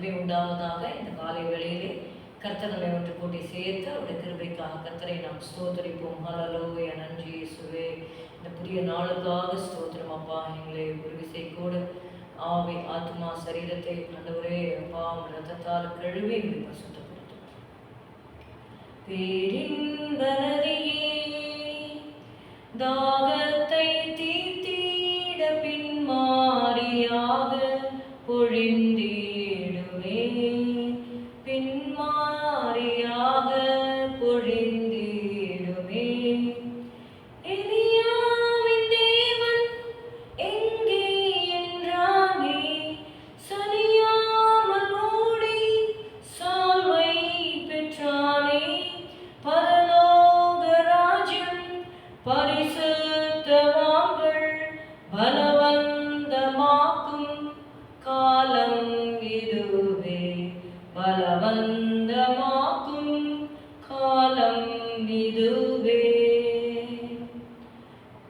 கிருபை உண்டாவதாக இந்த காலை வேளையிலே கர்த்தர் ஒன்று கூட்டி சேர்த்து அவருடைய கிருபைக்காக கர்த்தரை நாம் ஸ்தோத்தரிப்போம். ஹலலோய நன்றி சுவே இந்த புதிய நாளுக்காக ஸ்தோத்திரம் அப்பா. எங்களை ஒரு விசை கூட ஆவி ஆத்மா சரீரத்தை ஆண்டவரே அப்பா ரத்தத்தால் கழுவி எங்களை பசுத்தப்படுத்தும் பேரின்ப நதியே தாகத்தை தீர்த்திட பின்மாறியாக பொழிந்திடுமே பலவந்தமாக்கும் காலம் இதுவே.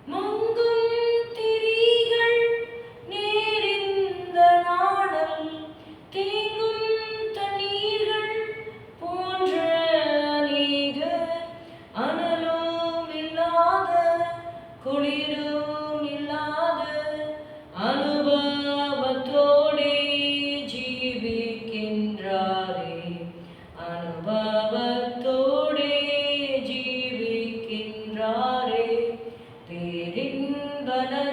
மங்கும் திரிகள் நேரிந்த நாடல் தேங்கும் தண்ணீர்கள் போன்ற அநேக அனலும் இல்லாத குளிரும் ಕನನ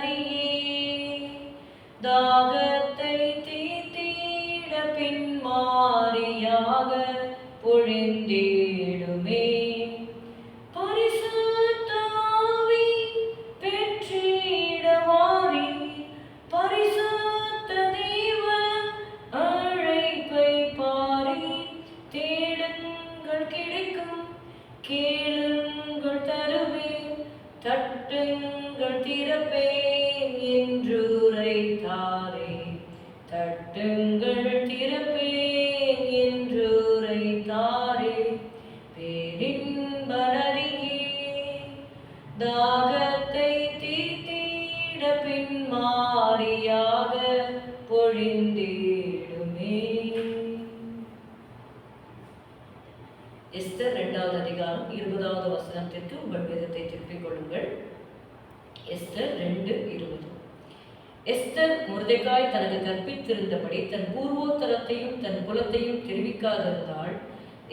எஸ்தர் ரெண்டாவது அதிகாரம் இருபதாவது வசனத்திற்கு உங்கள் வேதத்தை திருப்பிக் கொள்ளுங்கள். எஸ்தர் ரெண்டு இருபது. எஸ்தர் முருதைக்காய் தனது கற்பித்திருந்தபடி தன் பூர்வோத்தரத்தையும் தன் குலத்தையும் தெரிவிக்காதிருந்தால்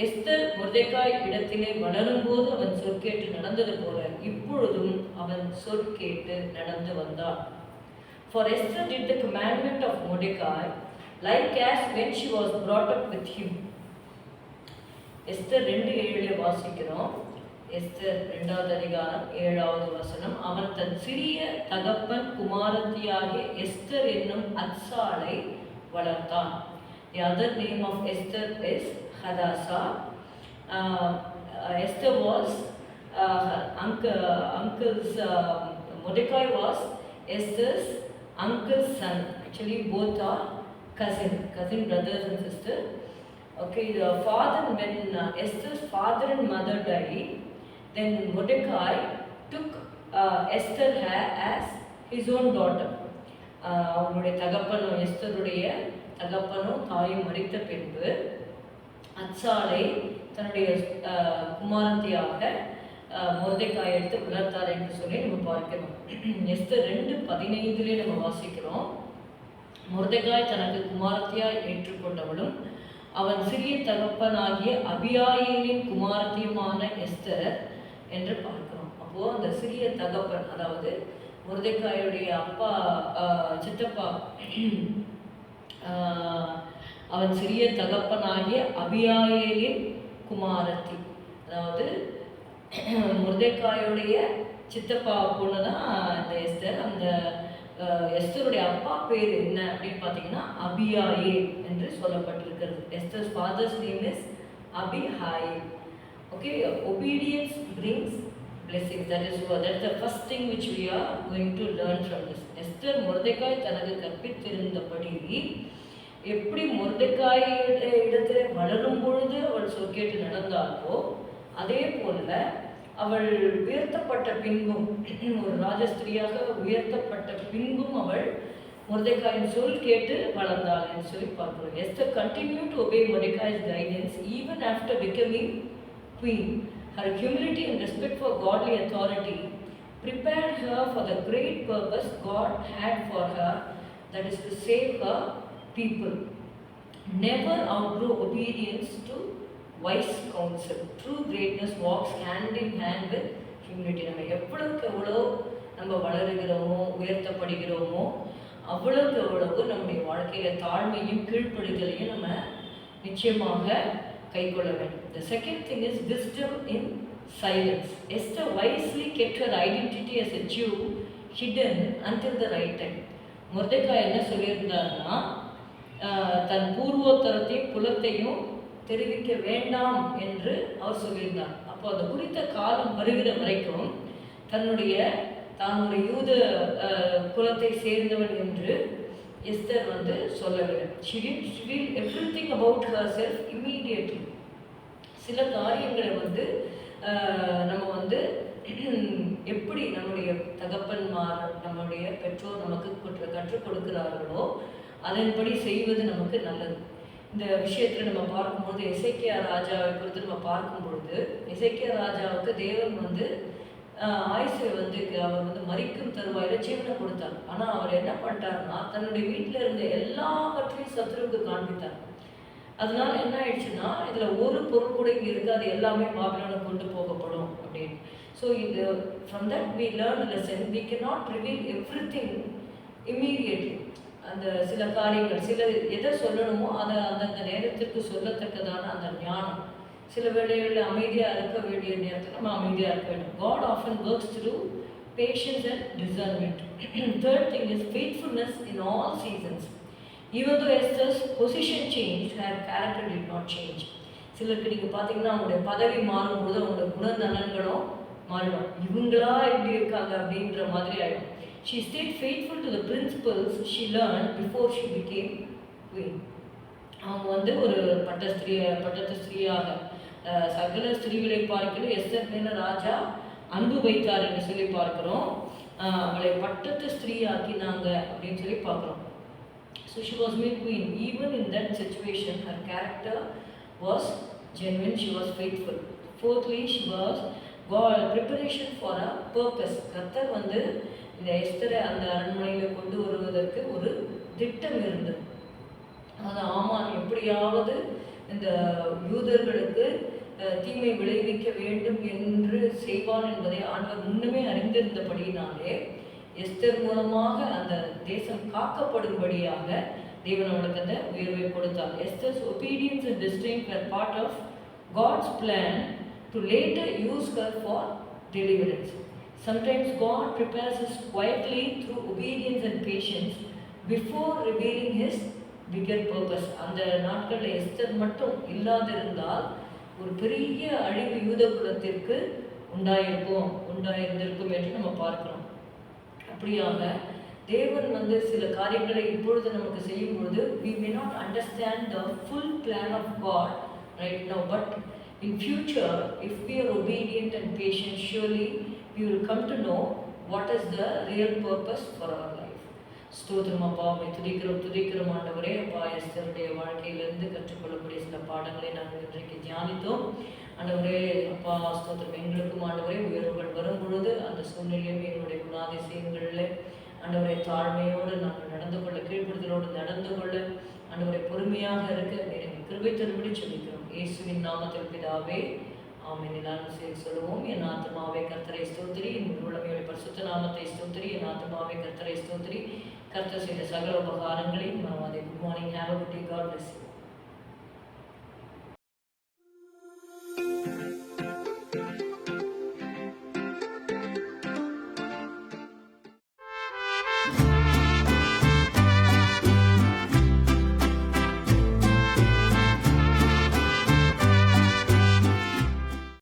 எஸ்தர் முருதைக்காய் இடத்திலே வளரும்போது அவன் சொற்கேட்டு நடந்தது போல இப்பொழுதும் அவன் சொற்கேட்டு நடந்து வந்தான். For Esther did the commandment of Mordecai, like as when she was brought up with him. Esther ரெண்டு ஏழில் வாசிக்கிறோம் எஸ்தர் ரெண்டாவது அதிகாரம் ஏழாவது வசனம் அவன் தன் சிறிய தகப்பன் குமாரத்தியாகிய எஸ்தர் என்னும் அத்சாலை வளர்த்தான் the other name of Esther is Hadassah Esther was uncle uncle's Mordecai was Esther's uncle son actually both are cousin cousin brothers and sister Okay, the father, when uh, Esther's father and mother died, then Mordecai took uh, Esther as his own daughter. Uh, அவனுடைய தகப்பனும் எஸ்தருடைய தகப்பனும் தாயும் மறித்த பின்பு அச்சாலை தன்னுடைய uh, குமாரத்தியாக uh, முருதைக்காய் எடுத்து வளர்த்தார் என்று சொல்லி நம்ம பார்க்கிறோம். எஸ்தர் ரெண்டு பதினைந்துலேயே நம்ம வாசிக்கிறோம். முருதைக்காய் தனக்கு குமாரத்தியாய் ஏற்றுக்கொண்டவளும் அவன் சிறிய தகப்பனாகிய அபியாயிலின் குமாரத்தியுமான எஸ்தர் என்று பார்க்கிறோம். அப்போ அந்த சிறிய தகப்பன் அதாவது முருதைக்காயுடைய அப்பா சித்தப்பா அவன் சிறிய தகப்பனாகிய அபியாயிலின் குமாரத்தி. அதாவது முருதைக்காயுடைய சித்தப்பா பொண்ணு தான் இந்த எஸ்தர். அந்த எஸ்தருடைய அப்பா பேர் என்ன அப்படின்னு பார்த்தீங்கன்னா அபியாயே என்று சொல்லப்பட்டிருக்கிறது. Esther's father's name is Abihail. Okay obedience brings blessing that is that the first thing which we are going to learn from this Esther Mordecai தனக்கு கற்பித்திருந்தபடி எப்படி முருதைக்காய் இடத்துல வளரும் பொழுது அவள் சொற்கேட்டு நடந்தாலோ அதே போல அவள் உயர்த்தப்பட்ட பின்பும் ஒரு ராஜஸ்திரியாக உயர்த்தப்பட்ட பின்பும் அவள் முருதைக்காயின் சொல் கேட்டு வளர்ந்தாள் என்று சொல்லி பார்க்கிறோம் Esther continue to obey Mordecai's guidance even after becoming queen. Her humility and respect for godly authority prepared her for the great purpose God had for her, that is to save her people. Never outgrow obedience to wise counsel true greatness walks hand in hand with humility நம்ம எவ்வளோக்கு எவ்வளோ நம்ம வளருகிறோமோ உயர்த்தப்படுகிறோமோ அவ்வளோக்கு அவ்வளவு நம்முடைய வாழ்க்கையில் தாழ்மையும் கீழ்ப்படுதலையும் நம்ம நிச்சயமாக கை கொள்ள வேண்டும் the second thing is wisdom in silence Esther wisely kept her identity as a Jew hidden until the right time Mordecai என்ன சொல்லியிருந்தாருன்னா தன் பூர்வோத்தரத்தையும் குலத்தையும் தெரிவிக்க வேண்டாம் என்று அவர் சொல்லியிருந்தார். அப்போ அந்த குறித்த காலம் வருகிற வரைக்கும் தன்னுடைய தான் ஒரு யூத குலத்தை சேர்ந்தவன் என்று எஸ்தர் வந்து சொல்லவில்லை. She did she did about about herself immediately. சில காரியங்களை வந்து நம்ம வந்து எப்படி நம்முடைய தகப்பன்மார் நம்முடைய பெற்றோர் நமக்கு கற்றுக் கொடுக்கிறார்களோ அதன்படி செய்வது நமக்கு நல்லது. இந்த விஷயத்தில் நம்ம பார்க்கும்போது இசைக்கியா ராஜாவை குறித்து நம்ம பார்க்கும்பொழுது இசைக்கியா ராஜாவுக்கு தேவன் வந்து ஆயுசை வந்து அவர் வந்து மறிக்கும் தருவாயில ஜீவனை கொடுத்தார். ஆனால் அவர் என்ன பண்ணிட்டாருன்னா தன்னுடைய வீட்டில் இருந்த எல்லாவற்றையும் சத்துருவுக்கு காண்பித்தார். அதனால என்ன ஆயிடுச்சுன்னா இதில் ஒரு பொருள் கூட இங்கே இருக்காது எல்லாமே பாபிலோனுக்கு கொண்டு போகப்படும் அப்படின்னு. ஸோ இது from that we learn lesson we can not reveal everything immediately அந்த சில காரியங்கள் சில எதை சொல்லணுமோ அதை அந்தந்த நேரத்திற்கு சொல்லத்தக்கதான அந்த ஞானம். சில வேளைகளில் அமைதியாக இருக்க வேண்டிய நேரத்தில் நம்ம அமைதியாக இருக்க வேண்டும். God often works through patience and discernment third thing is faithfulness in all seasons even though Esther's position changed, her character did not change. சிலருக்கு நீங்கள் பார்த்தீங்கன்னா அவங்களுடைய பதவி மாறும்போது அவங்களுடைய குணநலன்களும் மாறிடும் இவங்களா இப்படி இருக்காங்க அப்படின்ற மாதிரி ஆயிடும். She stayed faithful to the principles she learn before she became queen அவங்க வந்து ஒரு பட்ட ஸ்திரீ பட்டத்து ஸ்திரீயாக சகல ஸ்திரீகளை பார்க்கல எஸ்தர் மேல ராஜா அன்பு வைத்தார் என்று சொல்லி பார்க்குறோம். அவளை பட்டத்து ஸ்திரீயாக்கினாங்க அப்படின்னு சொல்லி பார்க்குறோம். So she was made queen even in that situation her character was genuine, she was fourthly Fourthly, she God preparation for a purpose கத்தர் வந்து இந்த எஸ்தரை அந்த அரண்மனையில் கொண்டு வருவதற்கு ஒரு திட்டம் இருந்தது. அது ஆமான் எப்படியாவது இந்த யூதர்களுக்கு தீமை விளைவிக்க வேண்டும் என்று செய்வான் என்பதை ஆண்டவர் முன்னுமே அறிந்திருந்தபடியினாலே எஸ்தர் மூலமாக அந்த தேசம் காக்கப்படும்படியாக தேவன் அவளுக்கு அந்த உயர்வை கொடுத்தார். Esther's obedience and destiny part of God's plan to later use her for deliverance. Sometimes God prepares is quietly through obedience and patience before revealing his bigger purpose அந்த நாட்களில் எஸ்தர் மட்டும் இல்லாதிருந்தால் ஒரு பெரிய அழிவு யூத குலத்திற்கு உண்டாயிருக்கும் உண்டாயிருந்திருக்கும் என்று நம்ம பார்க்கிறோம் அப்படியாக தேவன் வந்து சில காரியங்களை இப்பொழுது நமக்கு செய்யும் பொழுது we may not understand the full plan of God right no but in future if we are obedient and patient surely we will come to know what is the real purpose for our life. ஸ்தோத்திரம் அப்பா உம்மை துதிக்கிறோம் துதிக்கிறோம் ஆண்டவரே. அப்பா எஸ்தருடைய வாழ்க்கையிலிருந்து கற்றுக்கொள்ளக்கூடிய சில பாடங்களை நாங்கள் இன்றைக்கு தியானித்தோம். ஆண்டவரே அப்பா ஸ்தோத்திரம். எங்களுக்கும் ஆண்டவரே உயர்வுகள் வரும் பொழுது அந்த சூழ்நிலையும் எங்களுடைய குணாதிசயங்களில் ஆண்டவரை தாழ்மையோடு நாங்கள் நடந்து கொள்ள கீழ்ப்படுதலோடு நடந்து கொள்ள அன்றுவரை பொறுமையாக இருக்க எனக்கு கிருபை தரும்படி சொல்லிக்கிறோம். இயேசுவின் நாமத்தில் பிதாவே ஆமென். எல்லாரும் சேர்ந்து சொல்லுவோம். என் ஆத்மாவே கர்த்தரை ஸ்தோத்திரி. என் உள்ளமையோட பரிசுத்த நாமத்தை ஸ்தோத்திரி. என் ஆத்மாவே கர்த்தரை ஸ்தோத்திரி. கர்த்தர் செய்த சகல உபகாரங்களையும் அதை good morning have a good day God bless you